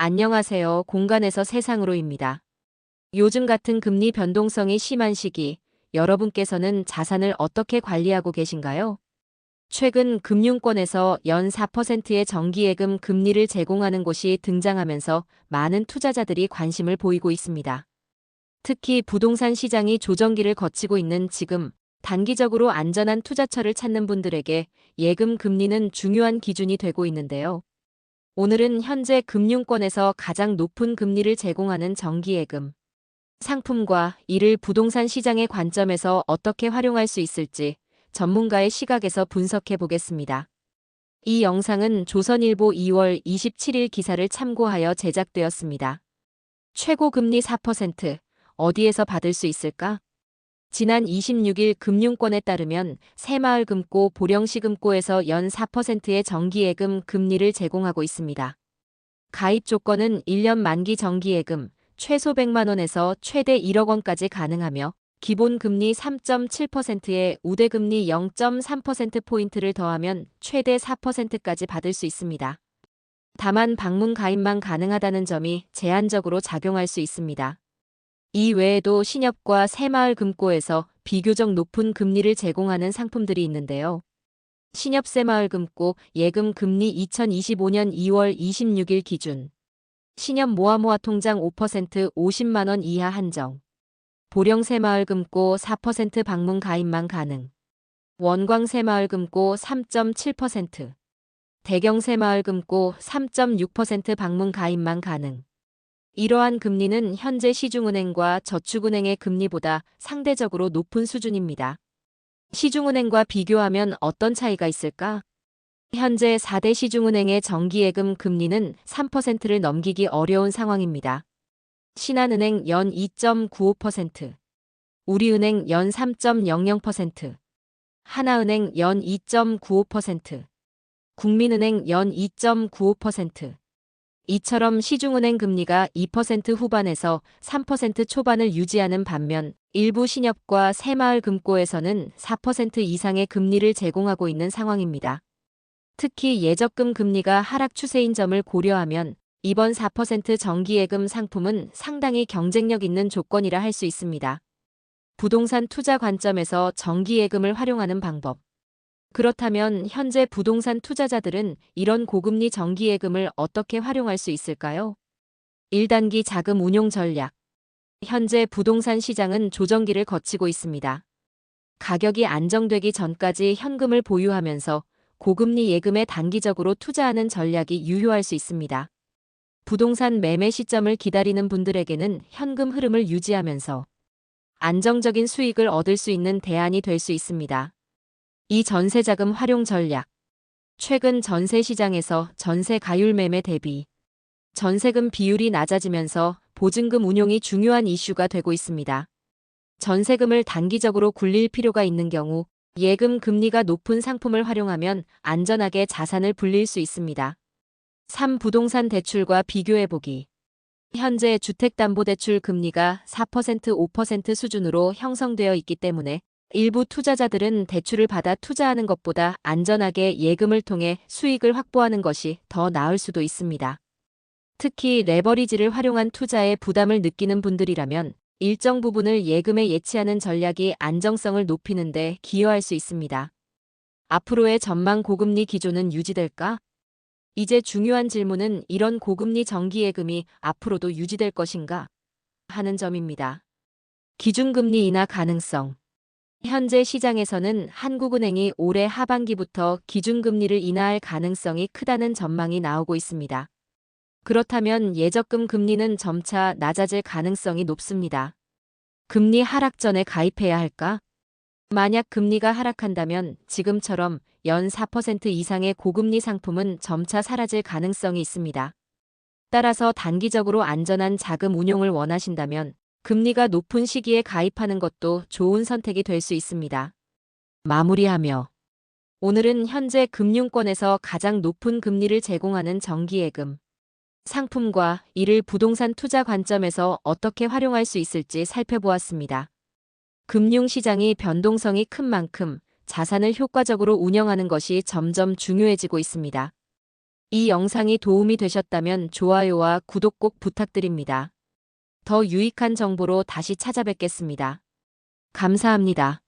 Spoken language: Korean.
안녕하세요. 공간에서 세상으로입니다. 요즘 같은 금리 변동성이 심한 시기, 여러분께서는 자산을 어떻게 관리하고 계신가요? 최근 금융권에서 연 4%의 정기예금 금리를 제공하는 곳이 등장하면서 많은 투자자들이 관심을 보이고 있습니다. 특히 부동산 시장이 조정기를 거치고 있는 지금 단기적으로 안전한 투자처를 찾는 분들에게 예금 금리는 중요한 기준이 되고 있는데요. 오늘은 현재 금융권에서 가장 높은 금리를 제공하는 정기예금 상품과 이를 부동산 시장의 관점에서 어떻게 활용할 수 있을지 전문가의 시각에서 분석해 보겠습니다. 이 영상은 조선일보 2월 27일 기사를 참고하여 제작되었습니다. 최고 금리 4% 어디에서 받을 수 있을까? 지난 26일 금융권에 따르면 새마을금고 보령시금고에서 연 4%의 정기예금 금리를 제공하고 있습니다. 가입 조건은 1년 만기 정기예금 최소 100만 원에서 최대 1억 원까지 가능하며 기본 금리 3.7%에 우대금리 0.3%포인트를 더하면 최대 4%까지 받을 수 있습니다. 다만 방문 가입만 가능하다는 점이 제한적으로 작용할 수 있습니다. 이 외에도 신협과 새마을금고에서 비교적 높은 금리를 제공하는 상품들이 있는데요. 신협 새마을금고 예금 금리 2025년 2월 26일 기준. 신협 모아모아 통장 5% 50만원 이하 한정. 보령 새마을금고 4% 방문 가입만 가능. 원광 새마을금고 3.7% 대경 새마을금고 3.6% 방문 가입만 가능 이러한 금리는 현재 시중은행과 저축은행의 금리보다 상대적으로 높은 수준입니다. 시중은행과 비교하면 어떤 차이가 있을까? 현재 4대 시중은행의 정기예금 금리는 3%를 넘기기 어려운 상황입니다. 신한은행 연 2.95%, 우리은행 연 3.00%, 하나은행 연 2.95%, 국민은행 연 2.95%, 이처럼 시중은행 금리가 2% 후반에서 3% 초반을 유지하는 반면 일부 신협과 새마을금고에서는 4% 이상의 금리를 제공하고 있는 상황입니다. 특히 예적금 금리가 하락 추세인 점을 고려하면 이번 4% 정기예금 상품은 상당히 경쟁력 있는 조건이라 할 수 있습니다. 부동산 투자 관점에서 정기예금을 활용하는 방법 그렇다면 현재 부동산 투자자들은 이런 고금리 정기예금을 어떻게 활용할 수 있을까요? 1단기 자금 운용 전략. 현재 부동산 시장은 조정기를 거치고 있습니다. 가격이 안정되기 전까지 현금을 보유하면서 고금리 예금에 단기적으로 투자하는 전략이 유효할 수 있습니다. 부동산 매매 시점을 기다리는 분들에게는 현금 흐름을 유지하면서 안정적인 수익을 얻을 수 있는 대안이 될 수 있습니다. 이 전세자금 활용 전략. 최근 전세 시장에서 전세 가율 매매 대비 전세금 비율이 낮아지면서 보증금 운용이 중요한 이슈가 되고 있습니다. 전세금을 단기적으로 굴릴 필요가 있는 경우 예금 금리가 높은 상품을 활용하면 안전하게 자산을 불릴 수 있습니다. 3. 부동산 대출과 비교해보기. 현재 주택담보대출 금리가 4% 5% 수준으로 형성되어 있기 때문에 일부 투자자들은 대출을 받아 투자하는 것보다 안전하게 예금을 통해 수익을 확보하는 것이 더 나을 수도 있습니다. 특히 레버리지를 활용한 투자에 부담을 느끼는 분들이라면 일정 부분을 예금에 예치하는 전략이 안정성을 높이는 데 기여할 수 있습니다. 앞으로의 전망 고금리 기조는 유지될까? 이제 중요한 질문은 이런 고금리 정기예금이 앞으로도 유지될 것인가? 하는 점입니다. 기준금리 인하 가능성. 현재 시장에서는 한국은행이 올해 하반기부터 기준금리를 인하할 가능성이 크다는 전망이 나오고 있습니다. 그렇다면 예적금 금리는 점차 낮아질 가능성이 높습니다. 금리 하락 전에 가입해야 할까? 만약 금리가 하락한다면 지금처럼 연 4% 이상의 고금리 상품은 점차 사라질 가능성이 있습니다. 따라서 단기적으로 안전한 자금 운용을 원하신다면 금리가 높은 시기에 가입하는 것도 좋은 선택이 될 수 있습니다. 마무리하며 오늘은 현재 금융권에서 가장 높은 금리를 제공하는 정기예금 상품과 이를 부동산 투자 관점에서 어떻게 활용할 수 있을지 살펴보았습니다. 금융시장이 변동성이 큰 만큼 자산을 효과적으로 운영하는 것이 점점 중요해지고 있습니다. 이 영상이 도움이 되셨다면 좋아요와 구독 꼭 부탁드립니다. 더 유익한 정보로 다시 찾아뵙겠습니다. 감사합니다.